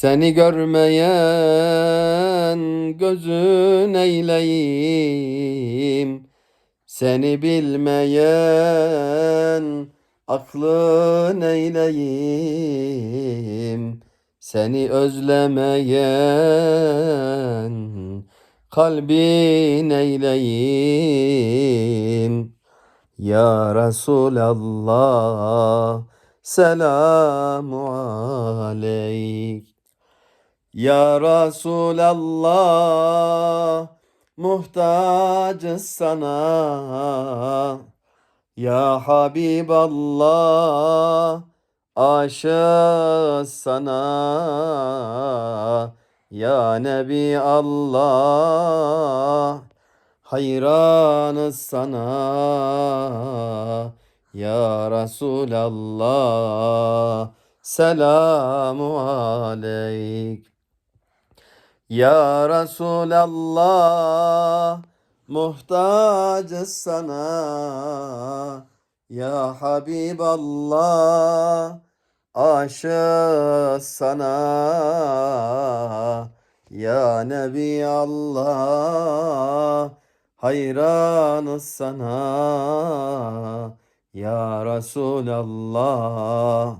Seni görmeyen gözün eyleyim. Seni bilmeyen aklın eyleyim. Seni özlemeyen kalbin eyleyim. Ya Resulallah selamu aleyk. Ya Resulallah muhtacız sana. Ya Habiballah aşığız sana. Ya Nebi Allah hayranız sana. Ya Resulallah selamu aleyk. Ya Resulallah muhtacız sana. Ya Habiballah aşığız sana. Ya Nebi Allah hayranız sana. Ya Resulallah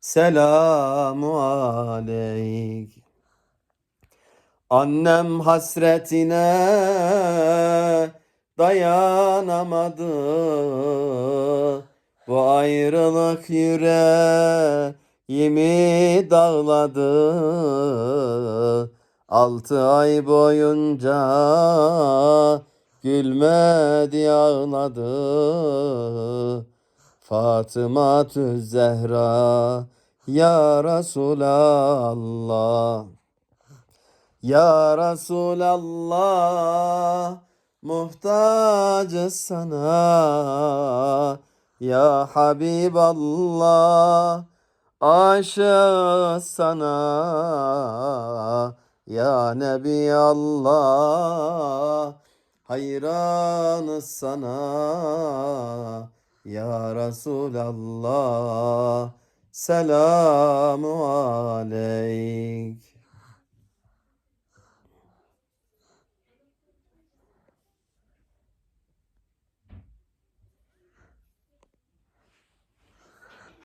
selamu aleyk. Annem hasretine dayanamadı. Bu ayrılık yüreğimi dağladı. Altı ay boyunca gülmedi ağladı. Fatıma Zehra ya Resulallah. Ya Resulallah muhtacız sana. Ya Habiballah aşığız sana. Ya Nebi Allah hayranız sana. Ya Resulallah selamu aleyk